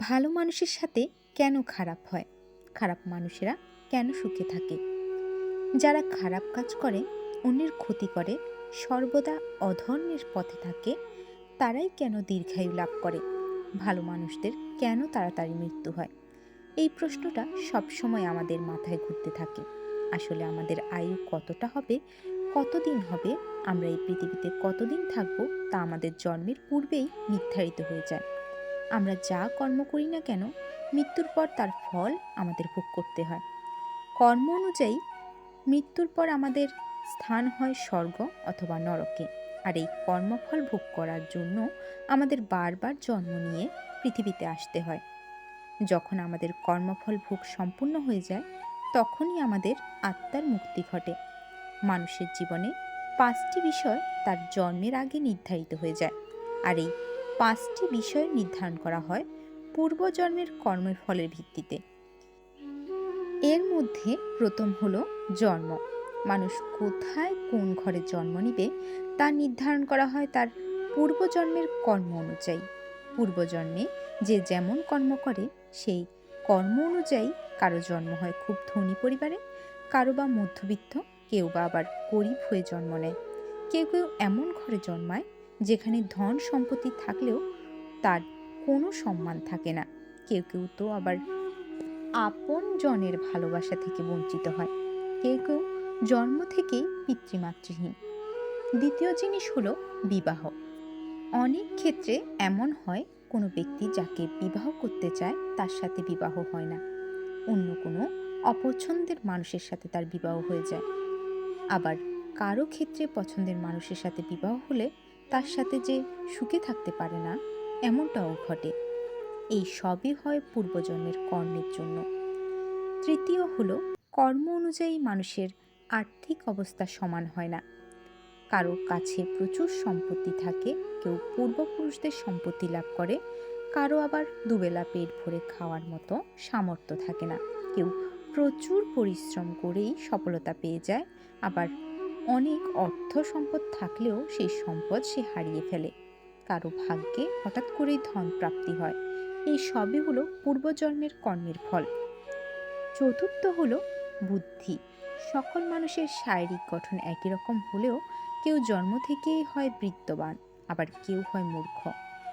ভালো মানুষের সাথে কেন খারাপ হয়? খারাপ মানুষেরা কেন সুখে থাকে? যারা খারাপ কাজ করে, অন্যের ক্ষতি করে, সর্বদা অধর্মের পথে থাকে, তারাই কেন দীর্ঘায়ু লাভ করে? ভালো মানুষদের কেন তাড়াতাড়ি মৃত্যু হয়? এই প্রশ্নটা সবসময় আমাদের মাথায় ঘুরতে থাকে। আসলে আমাদের আয়ু কতটা হবে, কতদিন হবে, আমরা এই পৃথিবীতে কতদিন থাকব, তা আমাদের জন্মের পূর্বেই নির্ধারিত হয়ে যায়। আমরা যা কর্ম করি না কেন, মৃত্যুর পর তার ফল আমাদের ভোগ করতে হয়। কর্ম অনুযায়ী, মৃত্যুর পর আমাদের স্থান হয় স্বর্গ অথবা নরকে, আর এই কর্মফল ভোগ করার জন্য আমাদের বারবার জন্ম নিয়ে পৃথিবীতে আসতে হয়। যখন আমাদের কর্মফল ভোগ সম্পূর্ণ হয়ে যায়, তখনই আমাদের আত্মার মুক্তি ঘটে। মানুষের জীবনে পাঁচটি বিষয় তার জন্মের আগে নির্ধারিত হয়ে যায়, আর এই পাঁচটি বিষয় নির্ধারণ করা হয় পূর্বজন্মের কর্মের ফলের ভিত্তিতে। এর মধ্যে প্রথম হলো জন্ম। মানুষ কোথায় কোন ঘরে জন্ম নিবে তা নির্ধারণ করা হয় তার পূর্বজন্মের কর্ম অনুযায়ী। পূর্বজন্মে যে যেমন কর্ম করে, সেই কর্ম অনুযায়ী কারও জন্ম হয় খুব ধনী পরিবারে, কারও বা মধ্যবিত্ত, কেউ বা আবার গরিব হয়ে জন্ম নেয়। কেউ কেউ এমন ঘরে জন্মায় যেখানে ধন সম্পত্তি থাকলেও তার কোনো সম্মান থাকে না। কেউ কেউ তো আবার আপন জনের ভালোবাসা থেকে বঞ্চিত হয়। কেউ কেউ জন্ম থেকেই পিতৃমাতৃহীন। দ্বিতীয় জিনিস হলো বিবাহ। অনেক ক্ষেত্রে এমন হয়, কোনো ব্যক্তি যাকে বিবাহ করতে চায় তার সাথে বিবাহ হয় না। অন্য কোনো অপছন্দের মানুষের সাথে তার বিবাহ হয়ে যায়। আবার কারও ক্ষেত্রে পছন্দের মানুষের সাথে বিবাহ হলে তার সাথে যে সুখে থাকতে পারে না, এমনটাও ঘটে। এই সবই হয় পূর্বজন্মের কর্মের জন্য। তৃতীয় হল, কর্ম অনুযায়ী মানুষের আর্থিক অবস্থা সমান হয় না। কারও কাছে প্রচুর সম্পত্তি থাকে, কেউ পূর্বপুরুষদের সম্পত্তি লাভ করে, কারও আবার দুবেলা পেট ভরে খাওয়ার মতো সামর্থ্য থাকে না। কেউ প্রচুর পরিশ্রম করেই সফলতা পেয়ে যায়, আবার অনেক অর্থ সম্পদ থাকলেও সেই সম্পদ সে হারিয়ে ফেলে। কারও ভাগ্যে হঠাৎ করেই ধন প্রাপ্তি হয়। এই সবই হলো পূর্বজন্মের কর্মের ফল। চতুর্থ হলো বুদ্ধি। সকল মানুষের শারীরিক গঠন একই রকম হলেও কেউ জন্ম থেকেই হয় বৃত্তবান আবার কেউ হয় মূর্খ।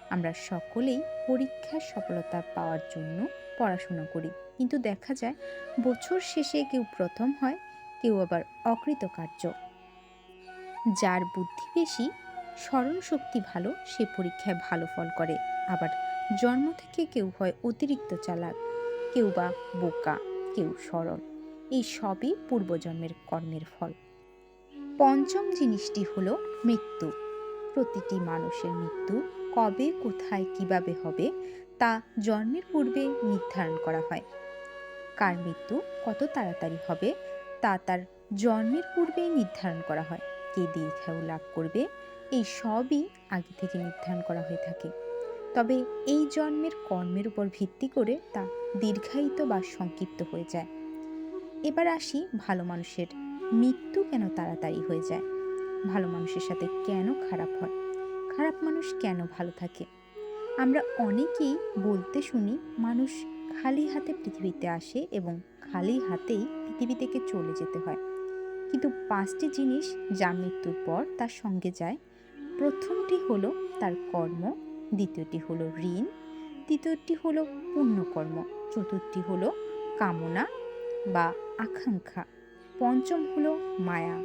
আমরা সকলেই পরীক্ষার সফলতা পাওয়ার জন্য পড়াশোনা করি। কিন্তু দেখা যায়, বছর শেষে কেউ প্রথম হয়, কেউ আবার অকৃতকার্য। যার বুদ্ধি বেশি, স্মরণ শক্তি ভালো, সে পরীক্ষায় ভালো ফল করে। আবার জন্ম থেকে কেউ হয় অতিরিক্ত চালাক, কেউ বা বোকা, কেউ সরল। এই সবই পূর্বজন্মের কর্মের ফল। পঞ্চম জিনিসটি হল মৃত্যু। প্রতিটি মানুষের মৃত্যু কবে, কোথায়, কীভাবে হবে, তা জন্মের পূর্বে নির্ধারণ করা হয়। কার মৃত্যু কত তাড়াতাড়ি হবে, তা তার জন্মের পূর্বেই নির্ধারণ করা হয়। কে দীর্ঘায়ু লাভ করবে, এই সবই আগে থেকে নির্ধারণ করা হয়ে থাকে। তবে এই জন্মের কর্মের উপর ভিত্তি করে তা দীর্ঘায়িত বা সংক্ষিপ্ত হয়ে যায়। এবার আসি ভালো মানুষের, মৃত্যু কেন তাড়াতাড়ি হয়ে যায়? ভালো মানুষের সাথে কেন খারাপ হয়? খারাপ মানুষ কেন ভালো থাকে? আমরা অনেকেই বলতে শুনি, মানুষ খালি হাতে পৃথিবীতে আসে এবং খালি হাতেই পৃথিবী থেকে চলে যেতে হয়। কিন্তু পাঁচটি জিনিস যা মৃত্যুর পর তার সঙ্গে যায়। প্রথমটি হলো তার কর্ম, দ্বিতীয়টি হলো ঋণ, তৃতীয়টি হলো পুণ্যকর্ম, চতুর্থটি হলো কামনা বা আকাঙ্ক্ষা, পঞ্চম হলো মায়া।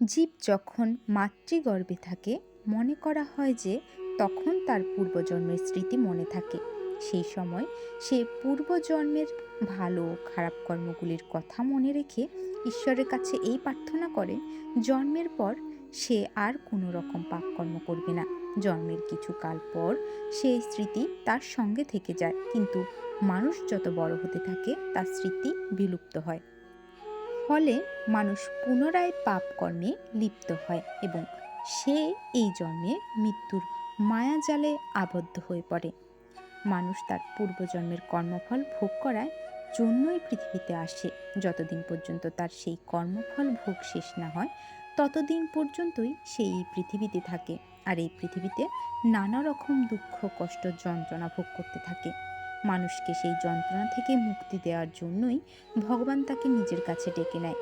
জীব যখন মাতৃগর্ভে থাকে, মনে করা হয় যে তখন তার পূর্বজন্মের স্মৃতি মনে থাকে। সেই সময় সে পূর্বজন্মের ভালো খারাপ কর্মগুলির কথা মনে রেখে ঈশ্বরের কাছে এই প্রার্থনা করে, জন্মের পর সে আর কোনো রকম পাপকর্ম করবে না। জন্মের কিছু কাল পর সেই স্মৃতি তার সঙ্গে থেকে যায়, কিন্তু মানুষ যত বড় হতে থাকে, তার স্মৃতি বিলুপ্ত হয়। ফলে মানুষ পুনরায় পাপ কর্মে লিপ্ত হয় এবং সে এই জন্মে মৃত্যুর মায়াজালে আবদ্ধ হয়ে পড়ে। মানুষ তার পূর্বজন্মের কর্মফল ভোগ করায়, জন্যই পৃথিবীতে আসে। যতদিন পর্যন্ত তার সেই কর্মফল ভোগ শেষ না হয়, ততদিন পর্যন্তই সে এই পৃথিবীতে থাকে আর এই পৃথিবীতে নানা রকম দুঃখ, কষ্ট, যন্ত্রণা ভোগ করতে থাকে। মানুষকে সেই যন্ত্রণা থেকে মুক্তি দেওয়ার জন্যই ভগবান তাকে নিজের কাছে ডেকে নেয়।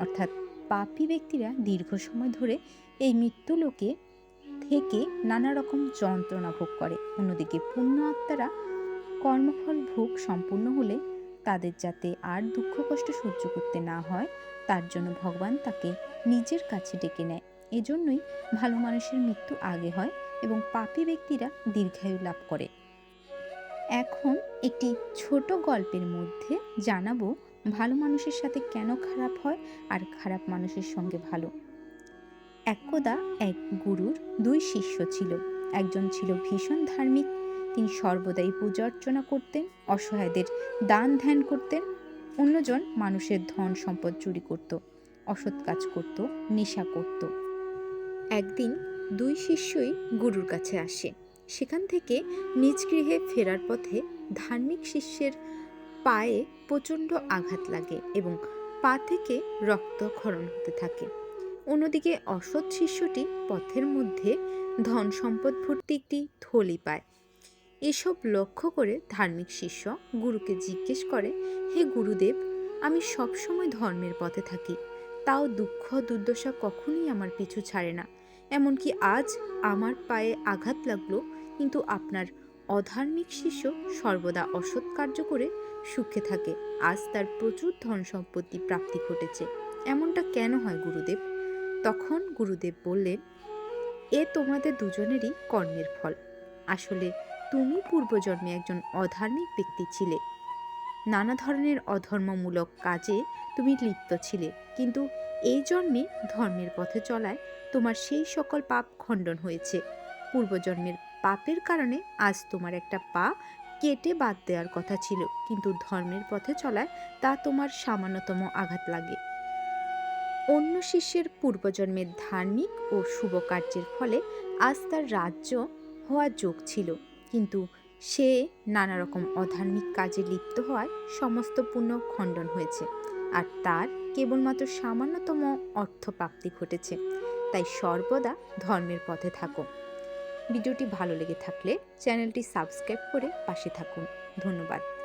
অর্থাৎ পাপী ব্যক্তিরা দীর্ঘ সময় ধরে এই মৃত্যু লোকে থেকে নানা রকম যন্ত্রণা ভোগ করে। অন্যদিকে পুণ্য আত্মারা কর্মফল ভোগ সম্পূর্ণ হলে তাদের যাতে আর দুঃখ কষ্ট সহ্য করতে না হয়, তার জন্য ভগবান তাকে নিজের কাছে ডেকে নেয়। এজন্যই ভালো মানুষের মৃত্যু আগে হয় এবং পাপী ব্যক্তিরা দীর্ঘায়ু লাভ করে। এখন একটি ছোট গল্পের মধ্যে জানাব, ভালো মানুষের সাথে কেন খারাপ হয় আর খারাপ মানুষের সঙ্গে ভালো? একদা এক গুরুর দুই শিষ্য ছিল। একজন ছিল ভীষণ ধার্মিক, তিনি সর্বদাই পূজা অর্চনা করতেন, অসহায়দের দান ধ্যান করতেন, অন্যজন মানুষের ধন সম্পদ চুরি করত, অসৎ কাজ করত, নেশা করত। একদিন দুই শিষ্যই গুরুর কাছে আসে। সেখান থেকে নিজ গৃহে ফেরার পথে ধার্মিক শিষ্যের পায়ে প্রচণ্ড আঘাত লাগে এবং পা থেকে রক্ত রক্তক্ষরণ হতে থাকে। অন্যদিকে অসৎ শিষ্যটি পথের মধ্যে ধন সম্পদ ভর্তি একটি থলি পায়। এসব লক্ষ্য করে ধার্মিক শিষ্য গুরুকে জিজ্ঞেস করে, হে গুরুদেব, আমি সবসময় ধর্মের পথে থাকি। তাও দুঃখ দুর্দশা কখনোই আমার পিছু ছাড়ে না। এমনকি আজ আমার পায়ে আঘাত লাগল, কিন্তু আপনার অধার্মিক শিষ্য সর্বদা অসৎ কার্য করে সুখে থাকে। আজ তার প্রচুর ধন সম্পত্তি প্রাপ্তি ঘটেছে। এমনটা কেন হয়, গুরুদেব? তখন গুরুদেব বললেন, এ তোমাদের দুজনেরই কর্মের ফল। আসলে তুমি পূর্বজন্মে একজন অধার্মিক ব্যক্তি ছিলে। নানা ধরনের অধর্মমূলক কাজে তুমি লিপ্ত ছিলে, কিন্তু এই জন্মে ধর্মের পথে চলায় তোমার সেই সকল পাপ খণ্ডন হয়েছে। পূর্বজন্মের পাপের কারণে আজ তোমার একটা পা কেটে বাদ দেওয়ার কথা ছিল, কিন্তু ধর্মের পথে চলায় তা তোমার সামান্যতম আঘাত লাগে। অন্য শিষ্যের পূর্বজন্মের ধার্মিক ও শুভ কার্যের ফলে আজ তার রাজ্য হওয়ার যোগ ছিল। কিন্তু সে নানা রকম অধার্মিক কাজে লিপ্ত হওয়ায় সমস্ত পুণ্য খণ্ডন হয়েছে আর তার কেবলমাত্র সামান্যতম অর্থপ্রাপ্তি ঘটেছে। তাই সর্বদা ধর্মের পথে থাকো। ভিডিওটি ভালো লেগে থাকলে চ্যানেলটি সাবস্ক্রাইব করে পাশে থাকুন। ধন্যবাদ।